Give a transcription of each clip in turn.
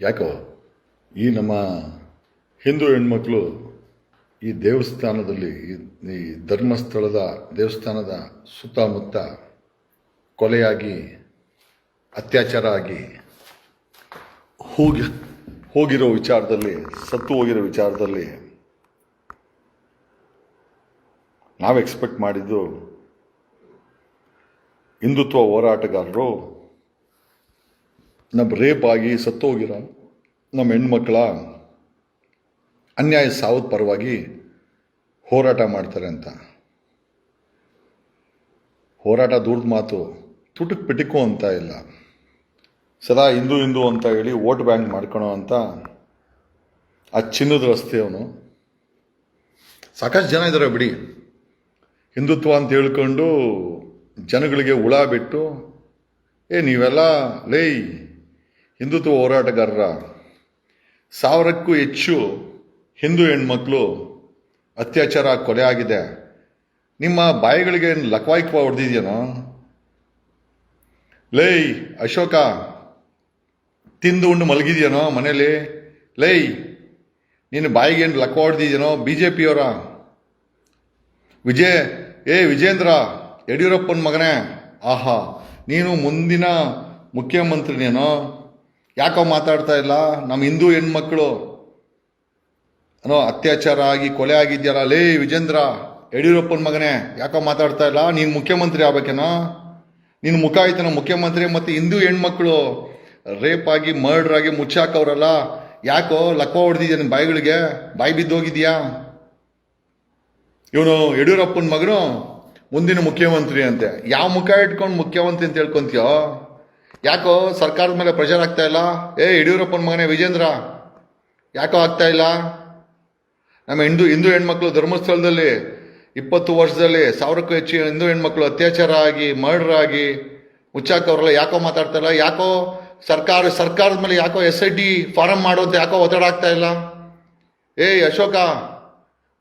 ಯಾಕೋ? ಈ ನಮ್ಮ ಹಿಂದೂ ಹೆಣ್ಮಕ್ಳು ಈ ದೇವಸ್ಥಾನದಲ್ಲಿ, ಈ- ಧರ್ಮಸ್ಥಳದ ದೇವಸ್ಥಾನದ ಸುತ್ತಮುತ್ತ ಕೊಲೆಯಾಗಿ, ಅತ್ಯಾಚಾರ ಆಗಿ ಹೋಗಿ, ಹೋಗಿರೋ ವಿಚಾರದಲ್ಲಿ, ಸತ್ತು ಹೋಗಿರೋ ವಿಚಾರದಲ್ಲಿ ನಾವು ಎಕ್ಸ್ಪೆಕ್ಟ್ ಮಾಡಿದ್ದು ಹಿಂದುತ್ವ ಹೋರಾಟಗಾರರು ನಮ್ಮ ರೇಪ್ ಆಗಿ ಸತ್ತು ಹೋಗಿರೋ ನಮ್ಮ ಹೆಣ್ಮಕ್ಳ ಅನ್ಯಾಯ ಸಾವದ ಪರವಾಗಿ ಹೋರಾಟ ಮಾಡ್ತಾರೆ ಅಂತ. ಹೋರಾಟ ದೂರದ ಮಾತು ತುಟುಕ್ ಪಿಟಿಕು ಅಂತ ಇಲ್ಲ. ಸದಾ ಹಿಂದೂ ಹಿಂದೂ ಅಂತ ಹೇಳಿ ವೋಟ್ ಬ್ಯಾಂಕ್ ಮಾಡ್ಕೊಳೋ ಅಂತ ಆ ಚಿನ್ನದ ರಸ್ತೆ ಅವನು. ಸಾಕಷ್ಟು ಜನ ಇದ್ದಾರೆ ಬಿಡಿ. ಹಿಂದುತ್ವ ಅಂತ ಹೇಳ್ಕೊಂಡು ಜನಗಳಿಗೆ ಹುಳ ಬಿಟ್ಟು, ಏ ನೀವೆಲ್ಲ, ಲೇ ಹಿಂದುತ್ವ ಹೋರಾಟಗಾರರ ಸಾವಿರಕ್ಕೂ ಹೆಚ್ಚು ಹಿಂದೂ ಹೆಣ್ಮಕ್ಳು ಅತ್ಯಾಚಾರ ಕೊಲೆ ಆಗಿದೆ. ನಿಮ್ಮ ಬಾಯಿಗಳಿಗೆ ಲಕ್ವಾಯ್ಕ್ವ ಹೊಡೆದಿದೆಯೇನೋ? ಲೈ ಅಶೋಕ, ತಿಂದು ಉಂಡು ಮಲಗಿದೆಯೇನೋ ಮನೇಲಿ ಲೈ ಬಾಯಿಗೆ ಏನು ಲಕ್ವ ಹೊಡೆದಿದೆಯೇನೋ ಬಿ ಜೆ ಪಿಯವರ ವಿಜಯ್, ಏ ವಿಜೇಂದ್ರ, ಯಡಿಯೂರಪ್ಪನ ಮಗನೇ, ಆಹಾ, ನೀನು ಮುಂದಿನ ಮುಖ್ಯಮಂತ್ರಿನೇನೋ? ಯಾಕೋ ಮಾತಾಡ್ತಾ ಇಲ್ಲ? ನಮ್ಮ ಹಿಂದೂ ಹೆಣ್ಮಕ್ಳು. ಅನೋ ಅತ್ಯಾಚಾರ ಆಗಿ ಕೊಲೆ ಆಗಿದ್ಯಲ್ಲ. ಲೇ, ವಿಜೇಂದ್ರ, ಯಡಿಯೂರಪ್ಪನ ಮಗನೇ, ಯಾಕೋ ಮಾತಾಡ್ತಾ ಇಲ್ಲ? ನೀನು ಮುಖ್ಯಮಂತ್ರಿ ಆಗ್ಬೇಕೇನೋ? ನಿನ್ನ ಮುಖ ಆಯ್ತನ ಮುಖ್ಯಮಂತ್ರಿ ಮತ್ತು ಹಿಂದೂ ಹೆಣ್ಮಕ್ಳು? ರೇಪ್ ಆಗಿ ಮರ್ಡರ್ ಆಗಿ ಮುಚ್ಚಾಕವ್ರಲ್ಲ. ಯಾಕೋ ಲಕ್ಕ ಹೊಡೆದಿದ್ಯಾ ನಿನ್ನ ಬಾಯಿಗಳಿಗೆ? ಬಾಯಿ ಬಿದ್ದೋಗಿದ್ಯಾ? ಇವನು ಯಡಿಯೂರಪ್ಪನ ಮಗನು, ಮುಂದಿನ ಮುಖ್ಯಮಂತ್ರಿ ಅಂತೆ. ಯಾವ ಮುಖ ಇಟ್ಕೊಂಡು ಮುಖ್ಯಮಂತ್ರಿ ಅಂತ ಹೇಳ್ಕೊಂತೀಯೋ? ಯಾಕೋ ಸರ್ಕಾರದ ಮೇಲೆ ಪ್ರೆಷರ್ ಆಗ್ತಾ ಇಲ್ಲ? ಏ, ಯಡಿಯೂರಪ್ಪನ ಮಗನೇ ವಿಜೇಂದ್ರ, ಯಾಕೋ ಆಗ್ತಾ ಇಲ್ಲ? ನಮ್ಮ ಹಿಂದೂ ಹಿಂದೂ ಹೆಣ್ಮಕ್ಳು ಧರ್ಮಸ್ಥಳದಲ್ಲಿ ಇಪ್ಪತ್ತು ವರ್ಷದಲ್ಲಿ ಸಾವಿರಕ್ಕೂ ಹೆಚ್ಚು ಹಿಂದೂ ಹೆಣ್ಮಕ್ಳು ಅತ್ಯಾಚಾರ ಆಗಿ ಮರ್ಡರ್ ಆಗಿ ಮುಚ್ಚಾಕವ್ರಲ್ಲ ಯಾಕೋ ಮಾತಾಡ್ತಾ ಇಲ್ಲ? ಯಾಕೋ ಸರ್ಕಾರ, ಸರ್ಕಾರದ ಮೇಲೆ ಯಾಕೋ ಎಸ್ ಐ ಟಿ ಫಾರಂ ಮಾಡೋದು ಯಾಕೋ ಒತ್ತಡ ಆಗ್ತಾ ಇಲ್ಲ? ಏಯ್ ಅಶೋಕ,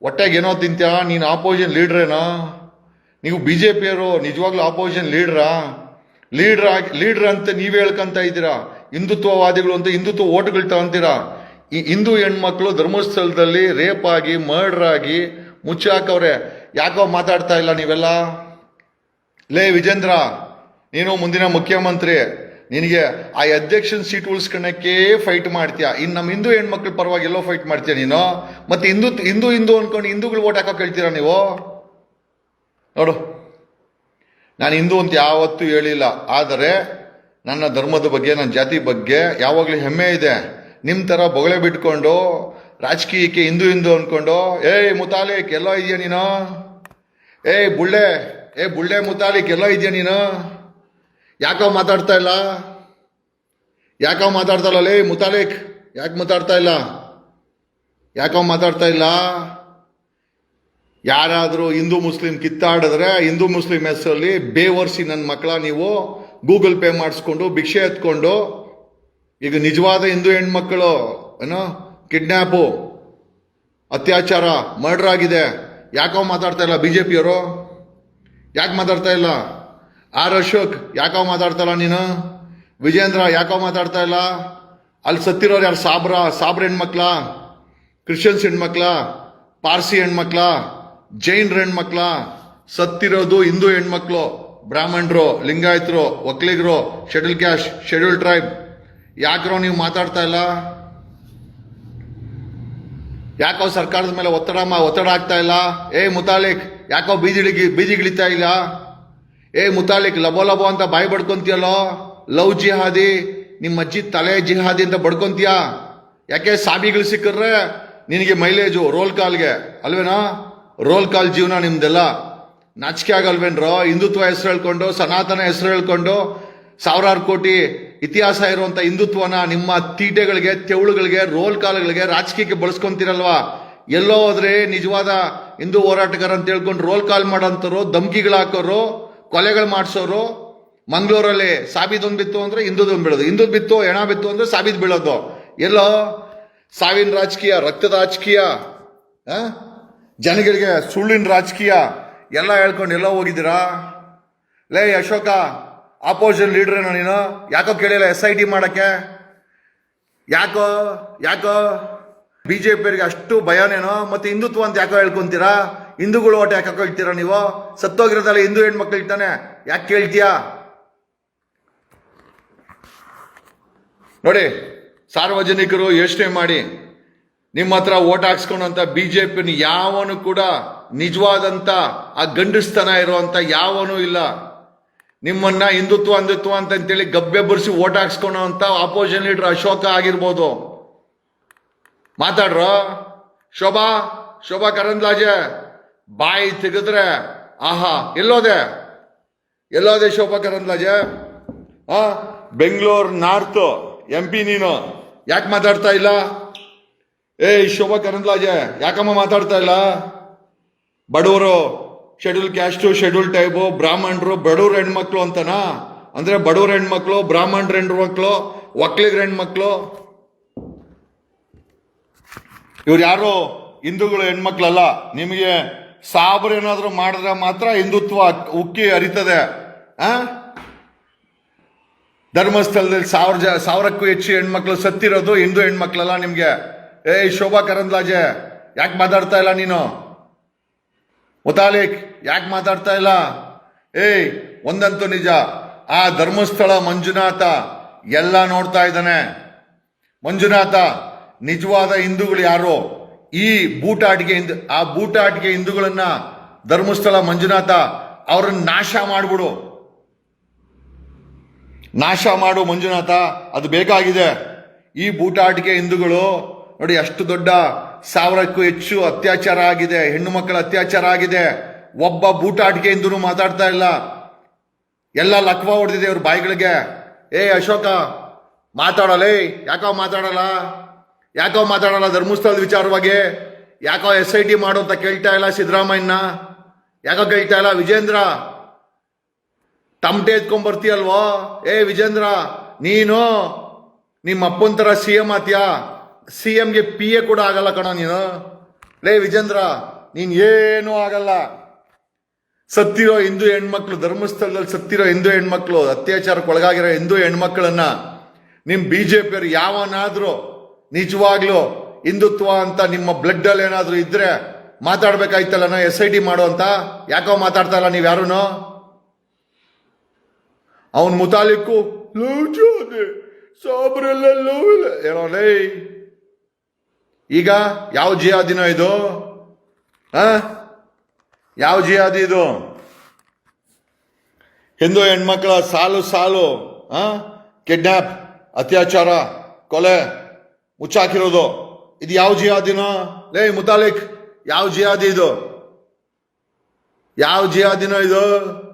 ಒಟ್ಟಾಗಿ ಏನೋ ತಿಂತೀಯ? ನೀನು ಆಪೋಸಿಷನ್ ಲೀಡ್ರೇನಾ ನೀವು ಬಿ ಜೆ ಪಿಯವರು ನಿಜವಾಗ್ಲೂ ಆಪೋಸಿಷನ್ ಲೀಡ್ರಾ ಲೀಡ್ರ್ ಆಗಿ ಲೀಡರ್ ಅಂತ ನೀವೇ ಹೇಳ್ಕೊಂತ ಇದ್ದೀರಾ? ಹಿಂದುತ್ವವಾದಿಗಳು ಅಂತ ಹಿಂದುತ್ವ ಓಟ್ಗಳು ತಗೊಂತೀರಾ? ಈ ಹಿಂದೂ ಹೆಣ್ಮಕ್ಳು ಧರ್ಮಸ್ಥಳದಲ್ಲಿ ರೇಪ್ ಆಗಿ ಮರ್ಡರ್ ಆಗಿ ಮುಚ್ಚಾಕವ್ರೆ ಯಾಕೋ ಮಾತಾಡ್ತಾ ಇಲ್ಲ ನೀವೆಲ್ಲ? ಲೇ ವಿಜೇಂದ್ರ, ನೀನು ಮುಂದಿನ ಮುಖ್ಯಮಂತ್ರಿ. ನಿನಗೆ ಆ ಅಧ್ಯಕ್ಷನ್ ಸೀಟ್ ಉಳಿಸ್ಕೊಳಕ್ಕೆ ಫೈಟ್ ಮಾಡ್ತೀಯ? ಇನ್ನು ನಮ್ಮ ಹಿಂದೂ ಹೆಣ್ಮಕ್ಳ ಪರವಾಗಿ ಎಲ್ಲೋ ಫೈಟ್ ಮಾಡ್ತೀಯ ನೀನು? ಮತ್ತೆ ಹಿಂದೂ ಹಿಂದೂ ಹಿಂದೂ ಅನ್ಕೊಂಡು ಹಿಂದೂಗಳು ಓಟ್ ಹಾಕೋ ಕೇಳ್ತೀರಾ ನೀವು? ನೋಡು. ನಾನು ಹಿಂದೂ ಅಂತ ಯಾವತ್ತೂ ಹೇಳಿಲ್ಲ. ಆದರೆ ನನ್ನ ಧರ್ಮದ ಬಗ್ಗೆ, ನನ್ನ ಜಾತಿ ಬಗ್ಗೆ ಯಾವಾಗಲೂ ಹೆಮ್ಮೆ ಇದೆ. ನಿಮ್ಮ ಥರ ಬೊಗಳೆ ಬಿಟ್ಕೊಂಡು, ರಾಜಕೀಯಕ್ಕೆ ಹಿಂದೂ ಹಿಂದೂ ಅಂದ್ಕೊಂಡು ಏಯ್ ಮುತಾಲಿಕ್, ಎಲ್ಲೋ ಇದೆಯಾ ನೀನು? ಏಯ್ ಬುಳ್ಳೆ, ಏ ಬುಳ್ಳೆ ಮುತಾಲಿಕ್, ಎಲ್ಲೋ ಇದೆಯಾ ನೀನು? ಯಾಕೋ ಮಾತಾಡ್ತಾ ಇಲ್ಲ? ಯಾಕೋ ಮಾತಾಡ್ತಾ ಇಲ್ಲ ಲೇ ಮುತಾಲಿಕ್? ಯಾಕೆ ಮಾತಾಡ್ತಾ ಇಲ್ಲ? ಯಾಕೋ ಮಾತಾಡ್ತಾ ಇಲ್ಲ? ಯಾರಾದರೂ ಹಿಂದೂ ಮುಸ್ಲಿಂ ಕಿತ್ತಾಡಿದ್ರೆ ಹಿಂದೂ ಮುಸ್ಲಿಂ ಹೆಸರಲ್ಲಿ ಬೇವರ್ಸಿ ನನ್ನ ಮಕ್ಕಳ ನೀವು ಗೂಗಲ್ ಪೇ ಮಾಡಿಸ್ಕೊಂಡು, ಭಿಕ್ಷೆ ಎತ್ಕೊಂಡು, ಈಗ ನಿಜವಾದ ಹಿಂದೂ ಹೆಣ್ಮಕ್ಕಳು ಏನೋ ಕಿಡ್ನ್ಯಾಪು ಅತ್ಯಾಚಾರ ಮರ್ಡರ್ ಆಗಿದೆ. ಯಾಕೋ ಮಾತಾಡ್ತಾ ಇಲ್ಲ ಬಿ ಜೆ ಪಿಯವರು ಯಾಕೆ ಮಾತಾಡ್ತಾ ಇಲ್ಲ? ಆರ್ ಅಶೋಕ್ ಯಾಕೋ ಮಾತಾಡ್ತಾ ಇಲ್ಲ ನೀನು? ವಿಜೇಂದ್ರ ಯಾಕೋ ಮಾತಾಡ್ತಾ ಇಲ್ಲ? ಅಲ್ಲಿ ಸತ್ತಿರೋರು ಯಾರು? ಸಾಬ್ರ ಸಾಬ್ರ ಹೆಣ್ಮಕ್ಳ, ಕ್ರಿಶ್ಚಿಯನ್ಸ್ ಹೆಣ್ಮಕ್ಳ, ಪಾರ್ಸಿ ಹೆಣ್ಮಕ್ಳ ಜೈನ್ರ ಹೆಣ್ಮಕ್ಳ, ಸತ್ತಿರೋದು ಹಿಂದೂ ಹೆಣ್ಮಕ್ಳು, ಬ್ರಾಹ್ಮಣರು, ಲಿಂಗಾಯತರು, ಒಕ್ಕಲಿಗರು, ಶೆಡ್ಯೂಲ್ ಕ್ಯಾಶ್ ಶೆಡ್ಯೂಲ್ ಟ್ರೈಬ್. ಯಾಕ್ರೋ ನೀವು ಮಾತಾಡ್ತಾ ಇಲ್ಲ? ಯಾಕೋ ಸರ್ಕಾರದ ಮೇಲೆ ಒತ್ತಡ ಒತ್ತಡ ಆಗ್ತಾ ಇಲ್ಲ? ಏ ಮುತಾಲಿಕ್, ಯಾಕೋ ಬೀದಿಳಿಗಿ ಬೀಜಿಗಿಳಿತಾ ಇಲ್ಲ? ಏ ಮುತಾಲಿಕ್, ಲಬೋ ಲಬೋ ಅಂತ ಬಾಯಿ ಬಡ್ಕೊಂತೀಯಲ್ಲೋ? ಲವ್ ಜಿಹಾದಿ, ನಿಮ್ಮ ಅಜ್ಜಿ ತಲೆ ಜಿಹಾದಿ ಅಂತ ಬಡ್ಕೊಂತೀಯ? ಯಾಕೆ ಸಾಬಿಗಳು ಸಿಕ್ಕರೆ ನಿನಗೆ ಮೈಲೇಜು, ರೋಲ್ ಕಾಲ್ಗೆ, ಅಲ್ವೇನಾ? ರೋಲ್ ಕಾಲ್ ಜೀವನ ನಿಮ್ದೆಲ್ಲ. ನಾಚಿಕೆ ಆಗಲ್ವೇನ್ರೋ? ಹಿಂದುತ್ವ ಹೆಸರು ಹೇಳ್ಕೊಂಡು, ಸನಾತನ ಹೆಸರು ಹೇಳ್ಕೊಂಡು, ಸಾವಿರಾರು ಕೋಟಿ ಇತಿಹಾಸ ಇರುವಂತ ಹಿಂದುತ್ವನ ನಿಮ್ಮ ತೀಟೆಗಳಿಗೆ, ತೆವಳುಗಳಿಗೆ, ರೋಲ್ ಕಾಲ್ಗಳಿಗೆ ರಾಜಕೀಯಕ್ಕೆ ಬಳಸ್ಕೊಂತೀರಲ್ವಾ? ಎಲ್ಲೋ ಹೋದ್ರೆ ನಿಜವಾದ ಹಿಂದೂ ಹೋರಾಟಗಾರ ಅಂತ ಹೇಳ್ಕೊಂಡು ರೋಲ್ ಕಾಲ್ ಮಾಡೋಂಥವ್ರು, ಧಮ್ಕಿಗಳು ಹಾಕೋರು, ಕೊಲೆಗಳು ಮಾಡಿಸೋರು, ಮಂಗಳೂರಲ್ಲಿ ಸಾಬೀದೊಂದು ಬಿತ್ತು ಅಂದ್ರೆ ಹಿಂದೂದೊಂದು ಬೀಳೋದು. ಹಿಂದೂ ಬಿತ್ತು, ಹೆಣ ಬಿತ್ತು ಅಂದ್ರೆ ಸಾಬೀದ್ ಬೀಳೋದು. ಎಲ್ಲೋ? ಸಾವಿನ ರಾಜಕೀಯ, ರಕ್ತದ ರಾಜಕೀಯ? ಜನಗಳಿಗೆ ಸುಳ್ಳಿನ ರಾಜಕೀಯ ಎಲ್ಲ ಹೇಳ್ಕೊಂಡು ಎಲ್ಲೋ ಹೋಗಿದ್ದೀರಾ? ಲೇ ಅಶೋಕ ಆಪೋಸಿಷನ್ ಲೀಡ್ರೇನೋ ನೀನು? ಯಾಕೋ ಕೇಳಿಲ್ಲ ಎಸ್ ಐ ಟಿ ಮಾಡೋಕ್ಕೆ? ಯಾಕೋ ಯಾಕೋ? ಬಿ ಜೆ ಪಿಯವರಿಗೆ ಅಷ್ಟು ಭಯನೇನೋ ಮತ್ತು ಹಿಂದುತ್ವ ಅಂತ ಯಾಕೋ ಹೇಳ್ಕೊಂತೀರಾ? ಹಿಂದೂಗಳು ಓಟ್ ಯಾಕೆ ಹೇಳ್ತೀರಾ ನೀವು? ಸತ್ತೋಗಿರೋದಲ್ಲ ಹಿಂದೂ ಹೆಣ್ಮಕ್ಳು ಇರ್ತಾನೆ ಯಾಕೆ ಕೇಳ್ತೀಯಾ? ನೋಡಿ, ಸಾರ್ವಜನಿಕರು ಯೋಚನೆ ಮಾಡಿ. ನಿಮ್ಮ ಹತ್ರ ಓಟ್ ಹಾಕ್ಸ್ಕೊಂಡಂತ ಬಿ ಜೆ ಪಿನ ಯಾವನು ಕೂಡ ನಿಜವಾದಂತ ಆ ಗಂಡಸ್ತನ ಇರುವಂತ ಯಾವನೂ ಇಲ್ಲ. ನಿಮ್ಮನ್ನ ಹಿಂದುತ್ವ ಅಂತ ಅಂತೇಳಿ ಗಬ್ಬೆ ಬರ್ಸಿ ಓಟ್ ಹಾಕ್ಸ್ಕೊಳೋ ಆಪೋಸಿಷನ್ ಲೀಡರ್ ಅಶೋಕ ಆಗಿರ್ಬೋದು. ಮಾತಾಡ್ರ? ಶೋಭಾ ಶೋಭಾ ಕರಂದ್ಲಾಜೆ, ಬಾಯಿ ತೆಗೆದ್ರೆ ಆಹಾ, ಎಲ್ಲೋದೆ? ಎಲ್ಲೋದೆ ಶೋಭಾ ಕರಂದ್ಲಾಜೆ? ಆ? ಬೆಂಗಳೂರು ನಾರ್ತ್ ಎಂ ಪಿ ನೀನು. ಯಾಕೆ ಮಾತಾಡ್ತಾ ಇಲ್ಲ? ಏಯ್, ಶೋಭಾ ಕರಂದ್ಲಾಜೆ, ಯಾಕಮ್ಮ ಮಾತಾಡ್ತಾ ಇಲ್ಲ? ಬಡವರು ಶೆಡ್ಯೂಲ್ ಕ್ಯಾಸ್ಟು ಶೆಡ್ಯೂಲ್ ಟೈಬು ಬ್ರಾಹ್ಮಣರು ಬಡವ್ರ ಹೆಣ್ಮಕ್ಳು ಅಂತನಾ? ಅಂದ್ರೆ ಬಡವ್ರ ಹೆಣ್ಮಕ್ಳು, ಬ್ರಾಹ್ಮಣರ ಹೆಣ್ಮಕ್ಳು, ಒಕ್ಲಿಗರ ಹೆಣ್ಮಕ್ಳು? ಇವ್ರು ಯಾರು? ಹಿಂದೂಗಳು ಹೆಣ್ಮಕ್ಳಲ್ಲ. ನಿಮಗೆ ಸಾಬ್ರು ಏನಾದರೂ ಮಾಡಿದ್ರೆ ಮಾತ್ರ ಹಿಂದುತ್ವ ಉಕ್ಕಿ ಅರಿತದೆ ಆ? ಧರ್ಮಸ್ಥಳದಲ್ಲಿ ಸಾವಿರ ಜ, ಸಾವಿರಕ್ಕೂ ಹೆಚ್ಚು ಹೆಣ್ಮಕ್ಳು ಸತ್ತಿರೋದು ಹಿಂದೂ ಹೆಣ್ಮಕ್ಳಲ್ಲ ನಿಮ್ಗೆ. ಏಯ್, ಶೋಭಾ ಕರಂದ್ಲಾಜೆ, ಯಾಕೆ ಮಾತಾಡ್ತಾ ಇಲ್ಲ ನೀನು? ಮುತಾಲಿಕ್, ಯಾಕೆ ಮಾತಾಡ್ತಾ ಇಲ್ಲ? ಏಯ್, ಒಂದಂತೂ ನಿಜ, ಆ ಧರ್ಮಸ್ಥಳ ಮಂಜುನಾಥ ಎಲ್ಲ ನೋಡ್ತಾ ಇದ್ದಾನೆ. ಮಂಜುನಾಥ, ನಿಜವಾದ ಹಿಂದೂಗಳು ಯಾರು? ಈ ಬೂಟಾಟಿಗೆ ಹಿಂದ್, ಆ ಬೂಟಾಟಿಗೆ ಹಿಂದೂಗಳನ್ನ ಧರ್ಮಸ್ಥಳ ಮಂಜುನಾಥ ಅವ್ರನ್ನ ನಾಶ ಮಾಡಿಬಿಡು. ನಾಶ ಮಾಡು ಮಂಜುನಾಥ, ಅದು ಬೇಕಾಗಿದೆ. ಈ ಬೂಟಾಟಿಕೆ ಹಿಂದೂಗಳು ನೋಡಿ, ಅಷ್ಟು ದೊಡ್ಡ ಸಾವಿರಕ್ಕೂ ಹೆಚ್ಚು ಅತ್ಯಾಚಾರ ಆಗಿದೆ, ಹೆಣ್ಣು ಮಕ್ಕಳ ಅತ್ಯಾಚಾರ ಆಗಿದೆ. ಒಬ್ಬ ಬೂಟಾಟಿಕೆ ಇಂದೂ ಮಾತಾಡ್ತಾ ಇಲ್ಲ. ಎಲ್ಲ ಲಕ್ವ ಹೊಡೆದಿದೆ ಇವ್ರ ಬಾಯಿಗಳಿಗೆ. ಏ, ಅಶೋಕ ಮಾತಾಡಲೇ ಯಾಕೋ ಮಾತಾಡಲ್ಲ? ಯಾಕೋ ಮಾತಾಡಲ್ಲ ಧರ್ಮಸ್ಥಳದ ವಿಚಾರವಾಗಿ? ಯಾಕೋ ಎಸ್ ಐ ಟಿ ಮಾಡು ಅಂತ ಕೇಳ್ತಾ ಇಲ್ಲ ಸಿದ್ದರಾಮಯ್ಯನ? ಯಾಕೋ ಕೇಳ್ತಾ ಇಲ್ಲ ವಿಜೇಂದ್ರ? ತಮಟೆ ಎತ್ಕೊಂಡ್ ಬರ್ತೀಯಲ್ವೋ? ಏ, ವಿಜೇಂದ್ರ, ನೀನು ನಿಮ್ಮ ಅಪ್ಪನ ಥರ ಸಿ ಎಂ ಆತ್ಯಾ ಸಿ ಎಂಗೆ ಪಿ ಎ ಕೂಡ ಆಗಲ್ಲ ಕಣ ನೀನು. ಲೇ ವಿಜೇಂದ್ರ, ನೀನು ಏನೂ ಆಗಲ್ಲ. ಸತ್ತಿರೋ ಹಿಂದೂ ಹೆಣ್ಮಕ್ಳು, ಧರ್ಮಸ್ಥಳದಲ್ಲಿ ಸತ್ತಿರೋ ಹಿಂದೂ ಹೆಣ್ಮಕ್ಳು, ಅತ್ಯಾಚಾರಕ್ಕೆ ಒಳಗಾಗಿರೋ ಹಿಂದೂ ಹೆಣ್ಮಕ್ಳನ್ನ ನಿಮ್ಮ ಬಿ ಜೆ ಪಿಯವ್ರು ಯಾವನಾದರೂ ನಿಜವಾಗ್ಲೂ ಹಿಂದುತ್ವ ಅಂತ ನಿಮ್ಮ ಬ್ಲಡ್ ಅಲ್ಲಿ ಏನಾದ್ರೂ ಇದ್ರೆ ಮಾತಾಡ್ಬೇಕಾಯ್ತಲ್ಲ ಎಸ್ ಐ ಟಿ ಮಾಡು ಅಂತ? ಯಾಕೋ ಮಾತಾಡ್ತಾ ಇಲ್ಲ ನೀವು ಯಾರೂ ಅವನ್ ಮುತಾಲಿಕ್ಕು, ಲವ್ ಸಾಬ್ರೆಲ್ಲ ಲವ್ ಇಲ್ಲ. ಏನೋ ಲೇ ಈಗ ಯಾವ ಜಿಯಾದಿನ ಇದು? ಆ? ಯಾವ ಜಿಯಾದಿ ಇದು? ಹಿಂದೂ ಹೆಣ್ಮಕ್ಳ ಸಾಲು ಸಾಲು, ಆ? ಕಿಡ್ನ್ಯಾಪ್ ಅತ್ಯಾಚಾರ, ಕೊಲೆ, ಮುಚ್ಚಾಕಿರೋದು. ಇದು ಯಾವ ಜಿಯಾದಿನ ಲೇ ಮುತಾಲಿಕ್, ಯಾವ ಜಿಯಾದಿ ಇದು? ಯಾವ ಜಿಯಾದಿನ ಇದು?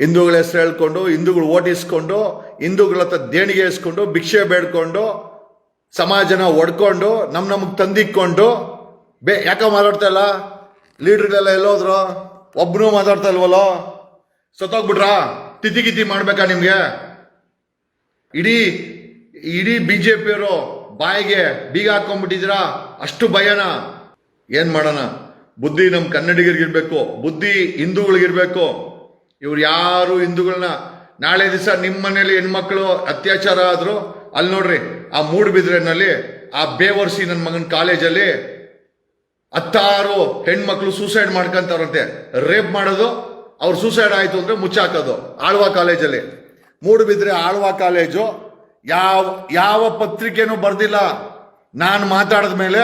ಹಿಂದೂಗಳ ಹೆಸರು ಹೇಳ್ಕೊಂಡು, ಹಿಂದೂಗಳು ಓಟಿಸ್ಕೊಂಡು ಹಿಂದೂಗಳ ಹತ್ರ ದೇಣಿಗೆ ಇಸ್ಕೊಂಡು, ಭಿಕ್ಷೆ ಬೇಡ್ಕೊಂಡು, ಸಮಾಜನ ಒಡ್ಕೊಂಡು ನಮ್ಮ ನಮಗೆ ತಂದಿಕ್ಕೊಂಡು, ಬೇ, ಯಾಕ ಮಾತಾಡ್ತಾ ಇಲ್ಲ? ಲೀಡ್ರ್ಗಳೆಲ್ಲ ಎಲ್ಲೋದ್ರು? ಒಬ್ಬನೂ ಮಾತಾಡ್ತಾ ಇಲ್ವಲ್ಲೋ? ಸತ್ತೋಗ್ಬಿಟ್ರಾ? ತಿಥಿಗಿತಿ ಮಾಡ್ಬೇಕಾ ನಿಮಗೆ? ಇಡೀ ಇಡೀ ಬಿಜೆಪಿಯವರು ಬಾಯಿಗೆ ಬೀಗ ಹಾಕೊಂಡ್ಬಿಟ್ಟಿದ್ದೀರಾ ಅಷ್ಟು ಭಯನ? ಏನು ಮಾಡೋಣ? ಬುದ್ಧಿ ನಮ್ ಕನ್ನಡಿಗರಿಗಿರ್ಬೇಕು. ಬುದ್ಧಿ ಹಿಂದೂಗಳಿಗಿರ್ಬೇಕು. ಇವ್ರು ಯಾರು ಹಿಂದೂಗಳನ್ನ, ನಾಳೆ ದಿವಸ ನಿಮ್ಮ ಮನೇಲಿ ಹೆಣ್ಮಕ್ಳು ಅತ್ಯಾಚಾರ ಆದ್ರು ಅಲ್ಲಿ ನೋಡ್ರಿ, ಆ ಮೂಡ್ಬಿದ್ರೆನಲ್ಲಿ, ಆ ಬೇವರ್ಸಿ ನನ್ನ ಮಗನ ಕಾಲೇಜಲ್ಲಿ ಹತ್ತಾರು ಹೆಣ್ಮಕ್ಳು ಸೂಸೈಡ್ ಮಾಡ್ಕೊಂತಾರಂತೆ. ರೇಪ್ ಮಾಡೋದು, ಅವ್ರು ಸೂಸೈಡ್ ಆಯ್ತು ಅಂದ್ರೆ ಮುಚ್ಚಾಕೋದು, ಆಳ್ವಾ ಕಾಲೇಜಲ್ಲಿ. ಮೂಡುಬಿದ್ರೆ ಆಳ್ವಾ ಕಾಲೇಜು, ಯಾವ ಯಾವ ಪತ್ರಿಕೆನೂ ಬರ್ದಿಲ್ಲ. ನಾನು ಮಾತಾಡಿದ ಮೇಲೆ,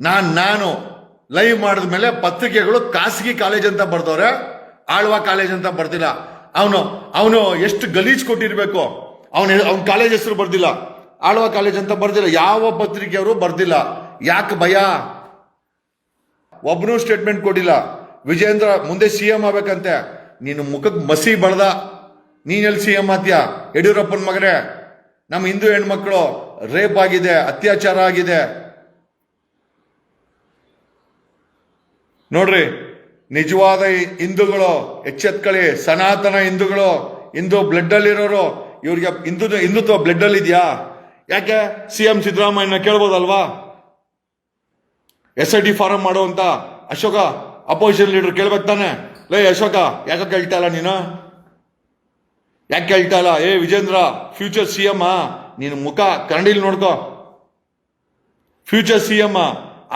ನಾನು ನಾನು ಲೈವ್ ಮಾಡಿದ ಮೇಲೆ ಪತ್ರಿಕೆಗಳು ಖಾಸಗಿ ಕಾಲೇಜ್ ಅಂತ ಬರ್ದವ್ರೆ. ಆಳ್ವಾ ಕಾಲೇಜ್ ಅಂತ ಬರ್ತಿಲ್ಲ ಅವನು ಅವನು ಎಷ್ಟು ಗಲೀಜ್ ಕೊಟ್ಟಿರ್ಬೇಕು? ಅವನು ಅವನ ಕಾಲೇಜ್ ಹೆಸರು ಬರ್ದಿಲ್ಲ. ಆಳ್ವ ಕಾಲೇಜ್ ಅಂತ ಬರ್ದಿಲ್ಲ. ಯಾವ ಪತ್ರಿಕೆಯವರು ಬರ್ದಿಲ್ಲ. ಯಾಕೆ ಭಯ? ಒಬ್ಬನೂ ಸ್ಟೇಟ್ಮೆಂಟ್ ಕೊಟ್ಟಿಲ್ಲ. ವಿಜೇಂದ್ರ ಮುಂದೆ ಸಿ ಎಂ ಆಗ್ಬೇಕಂತೆ. ನೀನು ಮುಖಕ್ಕೆ ಮಸಿ ಬಳ್ದ. ನೀನೆಲ್ಲಿ ಸಿ ಎಂ ಆತ್ಯ ಯಡಿಯೂರಪ್ಪನ ಮಗನೇ. ನಮ್ಮ ಹಿಂದೂ ಹೆಣ್ಮಕ್ಳು ರೇಪ್ ಆಗಿದೆ, ಅತ್ಯಾಚಾರ ಆಗಿದೆ. ನೋಡ್ರಿ ನಿಜವಾದ ಹಿಂದೂಗಳು ಎಚ್ಚೆತ್ಕಳಿ ಸನಾತನ ಹಿಂದೂಗಳು, ಹಿಂದೂ ಬ್ಲಡ್ ಅಲ್ಲಿರೋರು ಇವ್ರಿಗೆ ಹಿಂದೂ, ಹಿಂದುತ್ವ ಬ್ಲಡ್ ಅಲ್ಲಿ ಇದೆಯಾ ಯಾಕೆ ಸಿ ಎಂ ಸಿದ್ದರಾಮಯ್ಯನ ಕೇಳ್ಬೋದಲ್ವಾ? ಎಸ್ ಐ ಡಿ ಫಾರಂ ಮಾಡುವಂತ ಅಶೋಕ ಅಪೋಸಿಷನ್ ಲೀಡರ್ ಕೇಳ್ಬೇಕು ತಾನೆ. ಲೇ, ಅಶೋಕ, ಯಾಕೆ ಕೇಳ್ತಾ ಇಲ್ಲ ನೀನು? ಯಾಕೆ ಕೇಳ್ತಾ ಇಲ್ಲ? ಏ, ವಿಜೇಂದ್ರ ಫ್ಯೂಚರ್ ಸಿ ಎಂ ನೀನು ಮುಖ ಕನ್ನಡಿಲಿ ನೋಡ್ಕೋ. ಫ್ಯೂಚರ್ ಸಿ ಎಂ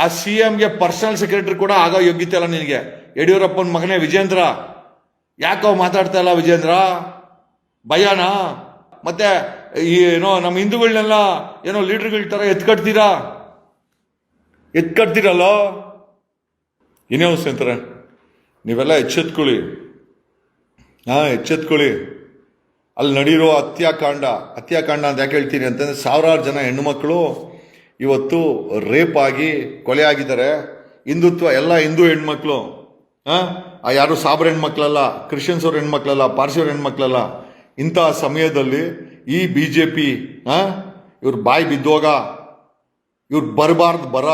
ಆ ಸಿ ಎಂಗೆ ಪರ್ಸನಲ್ ಸೆಕ್ರೆಟರಿ ಕೂಡ ಆಗೋ ಯೋಗ್ಯತೆ ಅಲ್ಲ ನಿನಗೆ. ಯಡಿಯೂರಪ್ಪನ ಮಗನೇ ವಿಜೇಂದ್ರ. ಯಾಕೋ ಮಾತಾಡ್ತಾ ಇಲ್ಲ ವಿಜೇಂದ್ರ? ಭಯನಾ? ಮತ್ತೆ ಏನೋ ನಮ್ಮ ಹಿಂದೂಗಳನ್ನೆಲ್ಲ ಏನೋ ಲೀಡರ್ಗಳ ತರ ಎತ್ಕಟ್ತೀರಾ ಎತ್ಕಟ್ತೀರಲ್ಲೋ ಇನ್ನೇ ಸ್ನೇಹಿತರೆ, ನೀವೆಲ್ಲ ಎಚ್ಚೆತ್ಕೊಳ್ಳಿ. ಹಾಂ, ಎಚ್ಚೆತ್ಕೊಳ್ಳಿ. ಅಲ್ಲಿ ನಡೀರೋ ಹತ್ಯಾಕಾಂಡ ಹತ್ಯಾಕಾಂಡ ಅಂತ ಯಾಕೆ ಹೇಳ್ತೀನಿ ಅಂತಂದ್ರೆ ಸಾವಿರಾರು ಜನ ಹೆಣ್ಣುಮಕ್ಕಳು ಇವತ್ತು ರೇಪ್ ಆಗಿ ಕೊಲೆ ಆಗಿದ್ದಾರೆ. ಹಿಂದುತ್ವ ಎಲ್ಲ ಹಿಂದೂ ಹೆಣ್ಮಕ್ಳು. ಆ ಯಾರು ಸಾಬ್ರ ಹೆಣ್ಮಕ್ಳಲ್ಲ ಕ್ರಿಶ್ಚಿಯನ್ಸ್ ಅವ್ರ ಹೆಣ್ಮಕ್ಳಲ್ಲ ಪಾರ್ಸಿಯವ್ರ ಹೆಣ್ಮಕ್ಳಲ್ಲ ಇಂತಹ ಸಮಯದಲ್ಲಿ ಈ ಬಿ ಜೆ ಪಿ ಇವ್ರ ಬಾಯಿ ಬಿದ್ದೋಗ, ಇವ್ರು ಬರಬಾರ್ದು ಬರ.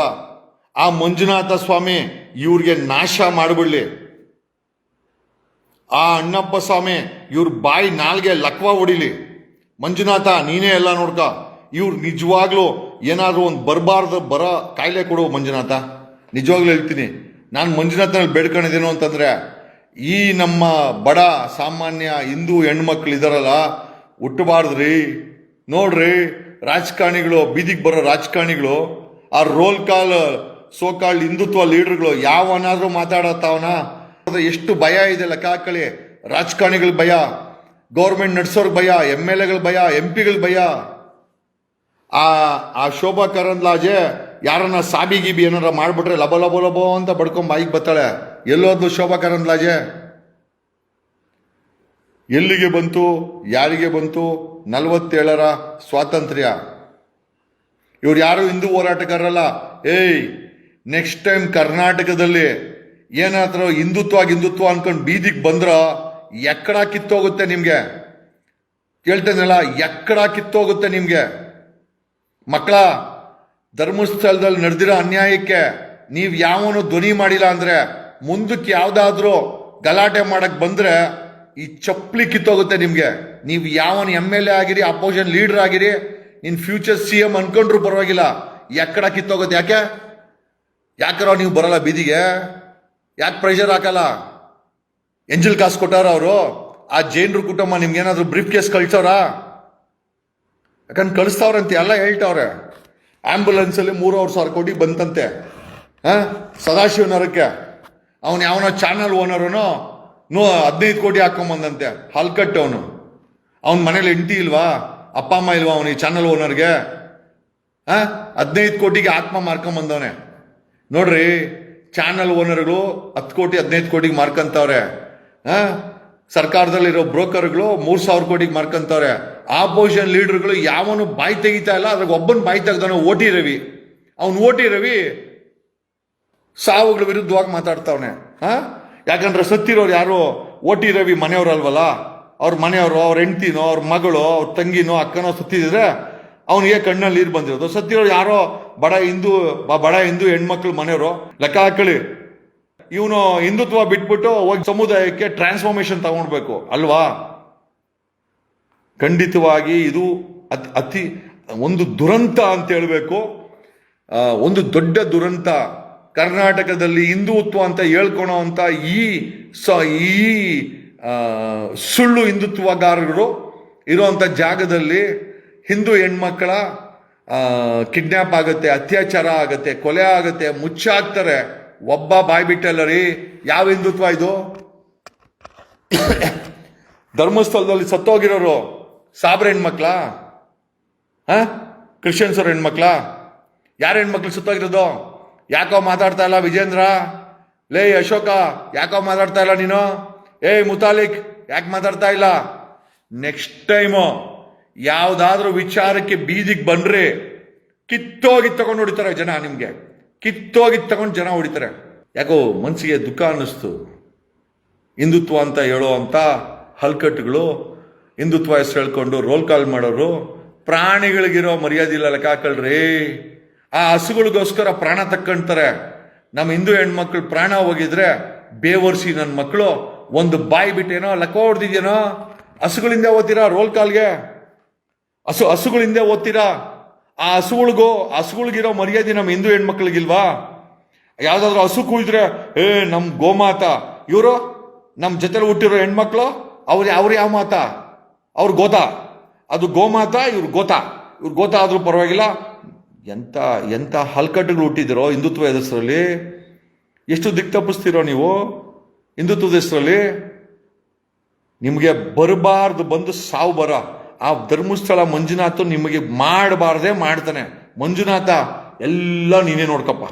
ಆ ಮಂಜುನಾಥ ಸ್ವಾಮಿ ಇವ್ರಿಗೆ ನಾಶ ಮಾಡಿಬಿಡ್ಲಿ. ಆ ಅಣ್ಣಪ್ಪ ಸ್ವಾಮಿ ಇವ್ರ ಬಾಯಿ ನಾಲ್ಗೆ ಲಕ್ವ ಹೊಡಿಲಿ. ಮಂಜುನಾಥ, ನೀನೇ ಎಲ್ಲ ನೋಡ್ಕ. ಇವ್ರು ನಿಜವಾಗ್ಲೂ ಏನಾದ್ರೂ ಒಂದು ಬರಬಾರ್ದು, ಬರ ಕಾಯಿಲೆ ಕೊಡು ಮಂಜುನಾಥ. ನಿಜವಾಗ್ಲೂ ಹೇಳ್ತೀನಿ. ನಾನು ಮಂಜುನಾಥನಲ್ಲಿ ಬೇಡ್ಕೊಂಡಿದ್ದೇನು ಅಂತಂದರೆ, ಈ ನಮ್ಮ ಬಡ, ಸಾಮಾನ್ಯ ಹಿಂದೂ ಹೆಣ್ಮಕ್ಳು ಇದಾರಲ್ಲ, ಹುಟ್ಟಬಾರ್ದ್ರಿ. ನೋಡ್ರಿ, ರಾಜಕಾರಣಿಗಳು, ಬೀದಿಗೆ ಬರೋ ರಾಜಕಾರಣಿಗಳು, ಆ ರೋಲ್ ಕಾಲ್ ಸೋಕಾಳ್ ಹಿಂದುತ್ವ ಲೀಡರ್ಗಳು ಯಾವನಾದರೂ ಮಾತಾಡತ್ತಾವನ ಎಷ್ಟು ಭಯ ಇದೆ ಲೆಕ್ಕ ಹಾಕೊಳ್ಳಿ ರಾಜಕಾರಣಿಗಳ ಭಯ, ಗೌರ್ಮೆಂಟ್ ನಡ್ಸೋರ್ ಭಯ, ಎಂ ಎಲ್ ಎಗಳ ಭಯ, ಎಂ ಪಿಗಳ ಭಯ. ಆ ಆ ಶೋಭಾ ಕರಂದ್ಲಾಜೆ ಯಾರನ್ನ ಸಾಬಿ ಗೀಬಿ ಏನಾರ ಮಾಡಿಬಿಟ್ರೆ ಲಬ ಲಬ ಲಬೋ ಅಂತ ಬಡ್ಕೊಂಡ್ ಬಾಯಿಗೆ ಬರ್ತಾಳೆ. ಎಲ್ಲೋದ್ಲು ಶೋಭಾ ಕರಂದ್ಲಾಜೆ? ಎಲ್ಲಿಗೆ ಬಂತು? ಯಾರಿಗೆ ಬಂತು? ನಲವತ್ತೇಳರ ಸ್ವಾತಂತ್ರ್ಯ. ಇವ್ರು ಯಾರು ಹಿಂದೂ ಹೋರಾಟಗಾರರಲ್ಲ? ಏಯ್ ನೆಕ್ಸ್ಟ್ ಟೈಮ್ ಕರ್ನಾಟಕದಲ್ಲಿ ಏನಾದರೂ ಹಿಂದುತ್ವ ಹಿಂದುತ್ವ ಅನ್ಕೊಂಡು ಬೀದಿಗೆ ಬಂದ್ರ ಎಕ್ಕಡ ಕಿತ್ತೋಗುತ್ತೆ ನಿಮಗೆ. ಕೇಳ್ತೇನಲ್ಲ ಎಕ್ಕಡ ಕಿತ್ತೋಗುತ್ತೆ ನಿಮ್ಗೆ. ಮಕ್ಕಳ, ಧರ್ಮಸ್ಥಳದಲ್ಲಿ ನಡೆದಿರೋ ಅನ್ಯಾಯಕ್ಕೆ ನೀವು ಯಾವನು ಧ್ವನಿ ಮಾಡಿಲ್ಲ ಅಂದರೆ ಮುಂದಕ್ಕೆ ಯಾವುದಾದ್ರೂ ಗಲಾಟೆ ಮಾಡಕ್ಕೆ ಬಂದರೆ ಈ ಚಪ್ಪಲಿ ಕಿತ್ತೋಗುತ್ತೆ ನಿಮಗೆ. ನೀವು ಯಾವನು ಎಂ ಎಲ್ ಎ ಆಗಿರಿ ಅಪೋಸಿಷನ್ ಲೀಡರ್ ಆಗಿರಿ ಇನ್ ಫ್ಯೂಚರ್ ಸಿ ಎಂ ಅನ್ಕೊಂಡ್ರು ಪರವಾಗಿಲ್ಲ. ಎಕ್ಕಡ ಕಿತ್ತೋಗುತ್ತೆ. ಯಾಕೆ? ಯಾಕರ ನೀವು ಬರಲ್ಲ ಬೀದಿಗೆ. ಯಾಕೆ ಪ್ರೆಷರ್ ಹಾಕಲ್ಲ? ಎಂಜಲ್ ಕಾಸು ಕೊಟ್ಟಾರ ಅವರು? ಆ ಜೈನರು ಕುಟುಂಬ ನಿಮ್ಗೆ ಏನಾದರೂ ಬ್ರೀಫ್ ಕೇಸ್ ಕಳ್ಸೋರಾ? ಯಾಕಂದ್ರೆ ಕಳಿಸ್ತಾವ್ರಂತೆ, ಎಲ್ಲ ಹೇಳ್ತಾವ್ರೆ. ಆಂಬುಲೆನ್ಸಲ್ಲಿ ಮೂರುವರೆ ಸಾವಿರ ಕೋಟಿ ಬಂತಂತೆ. ಹಾಂ? ಸದಾಶಿವನಗರಕ್ಕೆ ಅವನು ಯಾವನೋ ಚಾನಲ್ ಓನರನು ನೋ ಹದಿನೈದು ಕೋಟಿ ಹಾಕೊಂಬಂದಂತೆ ಹಲ್ಕಟ್ಟು ಅವನು ಅವನ ಮನೇಲಿ ಹೆಂಡತಿ ಇಲ್ವಾ? ಅಪ್ಪ, ಅಮ್ಮ ಇಲ್ವಾ ಅವನಿಗೆ ಚಾನಲ್ ಓನರ್ಗೆ ಹಾಂ? ಹದಿನೈದು ಕೋಟಿಗೆ ಆತ್ಮ ಮಾರ್ಕೊಂಬಂದವನೆ. ನೋಡ್ರಿ ಚಾನಲ್ ಓನರ್ಗಳು ಹತ್ತು ಕೋಟಿ, ಹದಿನೈದು ಕೋಟಿಗೆ ಮಾರ್ಕಂತವ್ರೆ. ಹಾಂ? ಸರ್ಕಾರದಲ್ಲಿರೋ ಬ್ರೋಕರ್ಗಳು ಮೂರು ಸಾವಿರ ಕೋಟಿಗೆ ಮಾರ್ಕಂತವ್ರೆ. ಆಪೋಸಿಷನ್ ಲೀಡರ್ಗಳು ಯಾವನು ಬಾಯಿ ತೆಗಿತಾ ಇಲ್ಲ ಅದ್ರಾಗ ಒಬ್ಬನ ಬಾಯಿ ತೆಗ್ದಾನ ಓಟಿ ರವಿ. ಅವ್ನು ಓಟಿ ರವಿ ಸಾವುಗಳ ವಿರುದ್ಧವಾಗಿ ಮಾತಾಡ್ತಾವನೆ. ಹಾ? ಯಾಕಂದ್ರೆ ಸತ್ತಿರೋರು ಯಾರು? ಓಟಿ ರವಿ ಮನೆಯವರಲ್ವಲ್ಲ ಅವ್ರ ಮನೆಯವರು, ಅವ್ರ ಹೆಂಡ್ತಿನೋ, ಅವ್ರ ಮಗಳು, ಅವ್ರ ತಂಗಿನೋ, ಅಕ್ಕನೋ ಸತ್ತಿದ್ರೆ ಅವನಿಗೆ ಕಣ್ಣಲ್ಲಿ ನೀರು ಬಂದಿರೋದು. ಸತ್ತಿರೋರು ಯಾರೋ? ಬಡ ಹಿಂದೂ ಬಡ ಹಿಂದೂ ಹೆಣ್ಮಕ್ಳು ಮನೆಯವರು. ಲೆಕ್ಕ ಹಾಕಳಿ ಇವನು ಹಿಂದುತ್ವ ಬಿಟ್ಬಿಟ್ಟು ಹೋಗಿ ಸಮುದಾಯಕ್ಕೆ ಟ್ರಾನ್ಸ್ಫಾರ್ಮೇಶನ್ ತಗೊಂಡ್ಬೇಕು. ಅಲ್ವಾ? ಖಂಡಿತವಾಗಿ ಇದು ಅತಿ ಅತಿ, ಒಂದು ದುರಂತ ಅಂತ ಹೇಳಬೇಕು. ಒಂದು ದೊಡ್ಡ ದುರಂತ ಕರ್ನಾಟಕದಲ್ಲಿ ಹಿಂದುತ್ವ ಅಂತ ಹೇಳ್ಕೊಳೋ ಅಂತ ಈ ಸ, ಈ ಸುಳ್ಳು ಹಿಂದುತ್ವಗಾರರು ಇರುವಂಥ ಜಾಗದಲ್ಲಿ ಹಿಂದೂ ಹೆಣ್ಮಕ್ಕಳ ಕಿಡ್ನ್ಯಾಪ್ ಆಗುತ್ತೆ, ಅತ್ಯಾಚಾರ ಆಗುತ್ತೆ, ಕೊಲೆ ಆಗುತ್ತೆ, ಮುಚ್ಚಾಕ್ತಾರೆ. ಒಬ್ಬ ಬಾಯ್ ಬಿಟ್ಟಲ್ಲ ರೀ. ಯಾವ ಹಿಂದುತ್ವ ಇದು? ಧರ್ಮಸ್ಥಳದಲ್ಲಿ ಸತ್ತೋಗಿರೋರು. ಸಾಬ್ರ ಹೆಣ್ಮಕ್ಳ? ಹಾಂ? ಕ್ರಿಶ್ಚಿಯನ್ಸ್ ಅವ್ರ ಹೆಣ್ಮಕ್ಳ? ಯಾರ ಹೆಣ್ಮಕ್ಳು ಸುತ್ತೋಗಿರೋದು? ಯಾಕೋ ಮಾತಾಡ್ತಾ ಇಲ್ಲ ವಿಜೇಂದ್ರ? ಲೇ ಅಶೋಕ, ಯಾಕೋ ಮಾತಾಡ್ತಾ ಇಲ್ಲ ನೀನು? ಏಯ್ ಮುತಾಲಿಕ್, ಯಾಕೆ ಮಾತಾಡ್ತಾ ಇಲ್ಲ? ನೆಕ್ಸ್ಟ್ ಟೈಮು ಯಾವುದಾದ್ರೂ ವಿಚಾರಕ್ಕೆ ಬೀದಿಗೆ ಬಂದ್ರೆ ಕಿತ್ತೋಗಿ ತಗೊಂಡು ಹೊಡಿತಾರೆ ಜನ ನಿಮಗೆ. ಕಿತ್ತೋಗಿ ತಗೊಂಡು ಜನ ಹೊಡಿತಾರೆ. ಯಾಕೋ ಮನಸ್ಸಿಗೆ ದುಃಖ ಅನ್ನಿಸ್ತು. ಹಿಂದುತ್ವ ಅಂತ ಹೇಳೋ ಅಂತ ಹಲ್ಕಟ್ಟುಗಳು ಹಿಂದುತ್ವ ಹೆಸರು ಹೇಳ್ಕೊಂಡು ರೋಲ್ ಕಾಲ್ ಮಾಡೋರು, ಪ್ರಾಣಿಗಳಿಗಿರೋ ಮರ್ಯಾದೆ ಇಲ್ಲ, ಲೆಕ್ಕ ಹಾಕಲ್ರಿ. ಆ ಹಸುಗಳಿಗೋಸ್ಕರ ಪ್ರಾಣ ತಕ್ಕಂತಾರೆ. ನಮ್ಮ ಹಿಂದೂ ಹೆಣ್ಮಕ್ಳು ಪ್ರಾಣ ಹೋಗಿದ್ರೆ ಬೇವರ್ಸಿ ನನ್ನ ಮಕ್ಕಳು ಒಂದು ಬಾಯಿ ಬಿಟ್ಟೇನೋ, ಲೆಕ್ಕ ಹೊಡ್ದಿದ್ಯೇನೋ, ಹಸುಗಳಿಂದ ಓದ್ತೀರಾ ರೋಲ್ ಕಾಲ್ಗೆ ಹಸು, ಹಸುಗಳಿಂದ ಓದ್ತೀರಾ? ಆ ಹಸುಗಳಿಗೂ, ಹಸುಗಳಿಗಿರೋ ಮರ್ಯಾದೆ ನಮ್ಮ ಹಿಂದೂ ಹೆಣ್ಮಕ್ಳಿಗಿಲ್ವಾ? ಯಾವ್ದಾದ್ರು ಹಸು ಕೂಯಿದ್ರೆ, ಏ ನಮ್ಮ ಗೋಮಾತ. ಇವರು ನಮ್ಮ ಜೊತೆಲಿ ಹುಟ್ಟಿರೋ ಹೆಣ್ಮಕ್ಳು, ಅವ್ರು ಅವ್ರು ಯಾವ ಮಾತ? ಅವ್ರು ಗೋತಾ ಅದು ಗೋಮಾತ, ಇವ್ರು ಗೋತಾ ಇವ್ರು ಗೋತಾ ಆದರೂ ಪರವಾಗಿಲ್ಲ. ಎಂಥ ಎಂಥ ಹಲ್ಕಟ್ಟುಗಳು ಹುಟ್ಟಿದಿರೋ ಹಿಂದುತ್ವ ಹೆಸರಲ್ಲಿ ಎಷ್ಟು ದಿಕ್ ತಪ್ಪಿಸ್ತೀರೋ ನೀವು ಹಿಂದುತ್ವದ ಹೆಸರಲ್ಲಿ? ನಿಮಗೆ ಬರಬಾರ್ದು, ಬಂದು ಸಾವು ಬರ. ಆ ಧರ್ಮಸ್ಥಳ ಮಂಜುನಾಥ ನಿಮಗೆ ಮಾಡಬಾರ್ದೇ ಮಾಡ್ತಾನೆ. ಮಂಜುನಾಥ, ಎಲ್ಲ ನೀನೇ ನೋಡ್ಕಪ್ಪ.